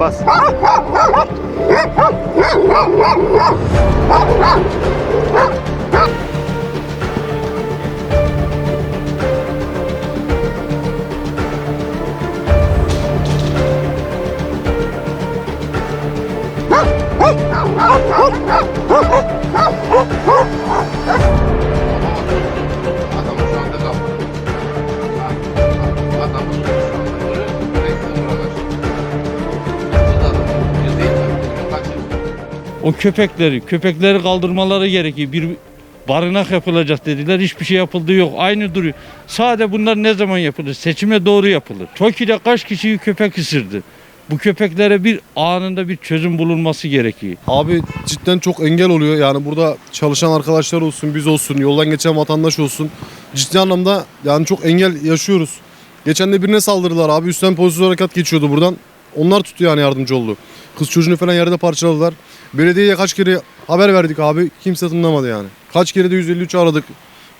Bas. Adamı O köpekleri, köpekleri kaldırmaları gerekiyor. Bir barınak yapılacak dediler. Hiçbir şey yapıldığı yok. Aynı duruyor. Sade bunlar ne zaman yapılır? Seçime doğru yapılır. Toki'de kaç kişiyi köpek ısırdı? Bu köpeklere bir anında bir çözüm bulunması gerekiyor. Abi cidden çok engel oluyor. Yani burada çalışan arkadaşlar olsun, biz olsun, yoldan geçen vatandaş olsun. Ciddi anlamda yani çok engel yaşıyoruz. Geçen de birine saldırdılar abi. Üstten pozisyon harekat geçiyordu buradan. Onlar tutuyor yani yardımcı oldu. Kız çocuğunu falan yerde parçaladılar. Belediyeye kaç kere haber verdik abi. Kimse tınlamadı yani. Kaç kere de 153 aradık.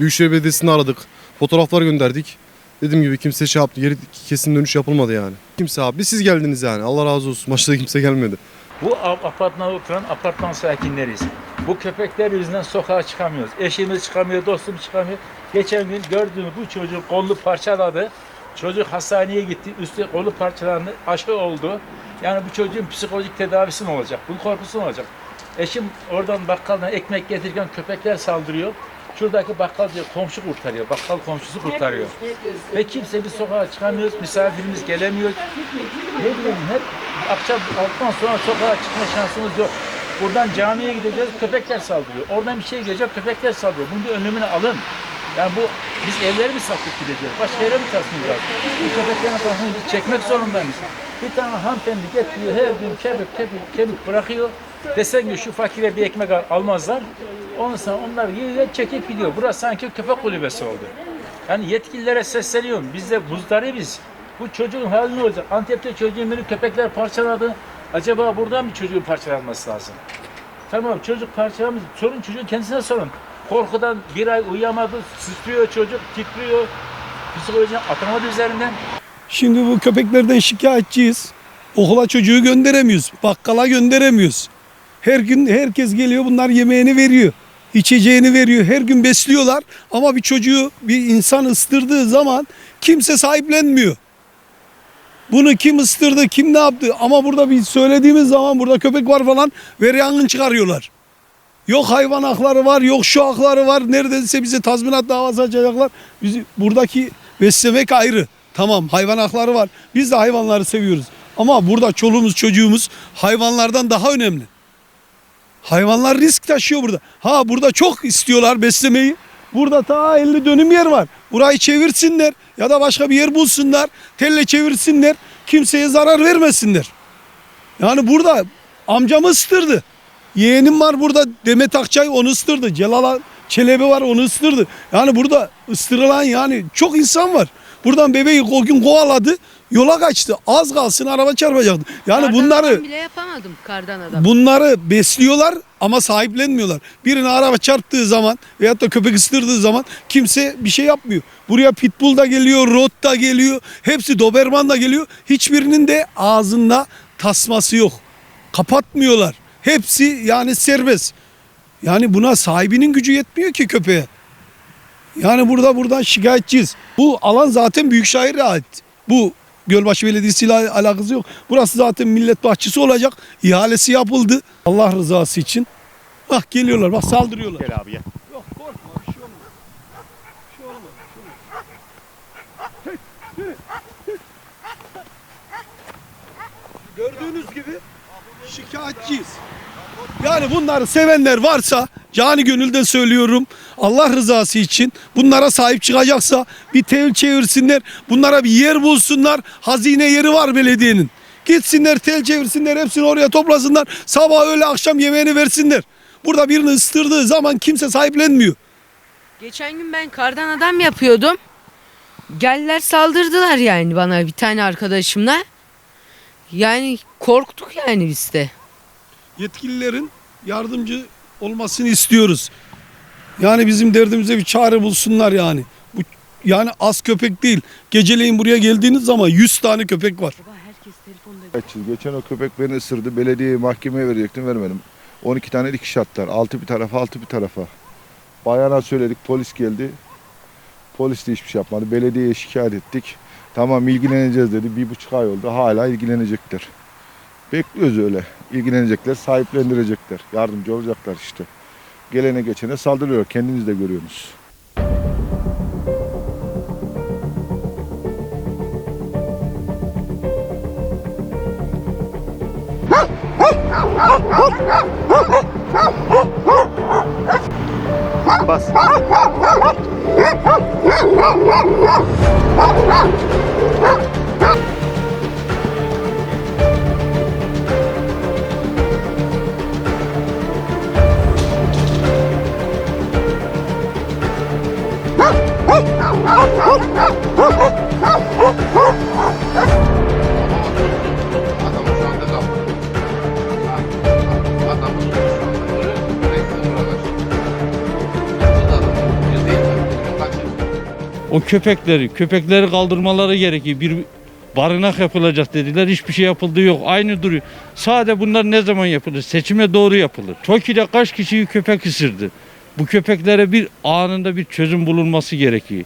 Büyükşehir Belediyesi'ni aradık. Fotoğraflar gönderdik. Dediğim gibi kimse şey yaptı. Geri kesin dönüş yapılmadı yani. Kimse abi. Siz geldiniz yani. Allah razı olsun. Başta kimse gelmedi. Bu ap- apartmanda oturan apartman sakinleriyiz. Bu köpekler yüzünden sokağa çıkamıyoruz. Eşimiz çıkamıyor, dostum çıkamıyor. Geçen gün gördüğünüz bu çocuk kolunu parçaladı. Çocuk hastaneye gitti, üstü kolu parçalandı, aşı oldu. Yani bu çocuğun psikolojik tedavisi ne olacak? Bunun korkusu ne olacak? Eşim oradan bakkaldan ekmek getirirken köpekler saldırıyor. Şuradaki bakkal diyor komşu kurtarıyor, bakkal komşusu kurtarıyor. Ve kimse bir sokağa çıkamıyoruz, misafirimiz gelemiyor. Ne bileyim hep akşam alttan sonra sokağa çıkma şansımız yok. Buradan camiye gideceğiz, köpekler saldırıyor. Oradan bir şey gelecek, köpekler saldırıyor. Bunun bir önlemini alın. Yani bu, biz evleri mi sattık gideceğiz? Başka yere mi tasmayacağız? Bu köpeklerin kafasını biz çekmek zorundayız. Bir tane hanımefendi getiriyor, her gün kebap, kebap, kebap bırakıyor. Desen ki şu fakire bir ekmek al- almazlar. Ondan sonra onlar yiyor, çekip gidiyor. Burası sanki köpek kulübesi oldu. Yani yetkililere sesleniyorum. Biz de biz. Bu çocuğun hali ne olacak? Antep'te çocuğun biri köpekler parçaladı. Acaba buradan bir çocuğun parçalanması lazım. Tamam çocuk parçalamış. Sorun çocuğun kendisine sorun. Korkudan bir ay uyuyamadı. Titriyor çocuk, titriyor. Psikolojiden atamadı üzerinden. Şimdi bu köpeklerden şikayetçiyiz. Okula çocuğu gönderemiyoruz. Bakkala gönderemiyoruz. Her gün herkes geliyor bunlar yemeğini veriyor. içeceğini veriyor. Her gün besliyorlar. Ama bir çocuğu bir insan ıstırdığı zaman kimse sahiplenmiyor. Bunu kim ıstırdı, kim ne yaptı? Ama burada bir söylediğimiz zaman burada köpek var falan ve yangın çıkarıyorlar. Yok hayvan hakları var, yok şu hakları var. Neredeyse bize tazminat davası açacaklar. Bizi buradaki beslemek ayrı. Tamam hayvan hakları var. Biz de hayvanları seviyoruz. Ama burada çoluğumuz çocuğumuz hayvanlardan daha önemli. Hayvanlar risk taşıyor burada. Ha burada çok istiyorlar beslemeyi. Burada ta 50 dönüm yer var. Burayı çevirsinler ya da başka bir yer bulsunlar. Telle çevirsinler. Kimseye zarar vermesinler. Yani burada amcamı ıstırdı. Yeğenim var burada Demet Akçay onu ıstırdı. Celal Çelebi var onu ıstırdı. Yani burada ıstırılan yani çok insan var. Buradan bebeği o gün kovaladı. Yola kaçtı. Az kalsın araba çarpacaktı. Yani Kardan bunları bile yapamadım kardan adam. bunları besliyorlar ama sahiplenmiyorlar. Birine araba çarptığı zaman veyahut da köpek ısırdığı zaman kimse bir şey yapmıyor. Buraya pitbull da geliyor, rot da geliyor. Hepsi doberman da geliyor. Hiçbirinin de ağzında tasması yok. Kapatmıyorlar. Hepsi yani serbest. Yani buna sahibinin gücü yetmiyor ki köpeğe. Yani burada buradan şikayetçiyiz. Bu alan zaten Büyükşehir'e ait. Bu Gölbaşı Belediyesi ile alakası yok. Burası zaten millet bahçesi olacak. İhalesi yapıldı. Allah rızası için. Bak geliyorlar bak saldırıyorlar. Gel abi gel. Yok korkma bir şey olmaz. Bir şey olmaz. bir şey olmaz. Gördüğünüz gibi şikayetçiyiz. Yani bunları sevenler varsa cani gönülden söylüyorum Allah rızası için bunlara sahip çıkacaksa bir tel çevirsinler bunlara bir yer bulsunlar hazine yeri var belediyenin. Gitsinler tel çevirsinler hepsini oraya toplasınlar sabah öğle akşam yemeğini versinler. Burada birini ıstırdığı zaman kimse sahiplenmiyor. Geçen gün ben kardan adam yapıyordum. Geldiler saldırdılar yani bana bir tane arkadaşımla. Yani korktuk yani biz de. Yetkililerin yardımcı olmasını istiyoruz. Yani bizim derdimize bir çare bulsunlar yani. Bu yani az köpek değil. Geceleyin buraya geldiğiniz zaman 100 tane köpek var. Geçen o köpek beni ısırdı. Belediyeye mahkemeye verecektim vermedim. 12 tane dikiş attılar. 6 bir tarafa 6 bir tarafa. Bayana söyledik polis geldi. Polis de hiçbir şey yapmadı. Belediyeye şikayet ettik. Tamam ilgileneceğiz dedi. Bir buçuk ay oldu. Hala ilgilenecekler. Bekliyoruz öyle. İlgilenecekler, sahiplendirecekler. Yardımcı olacaklar işte. Gelene geçene saldırıyor. Kendiniz de görüyorsunuz. Bas. Köpekleri, köpekleri kaldırmaları gerekiyor. Bir barınak yapılacak dediler. Hiçbir şey yapıldığı yok. Aynı duruyor. Sade bunlar ne zaman yapılır? Seçime doğru yapılır. Toki'de kaç kişiyi köpek ısırdı? Bu köpeklere bir anında bir çözüm bulunması gerekiyor.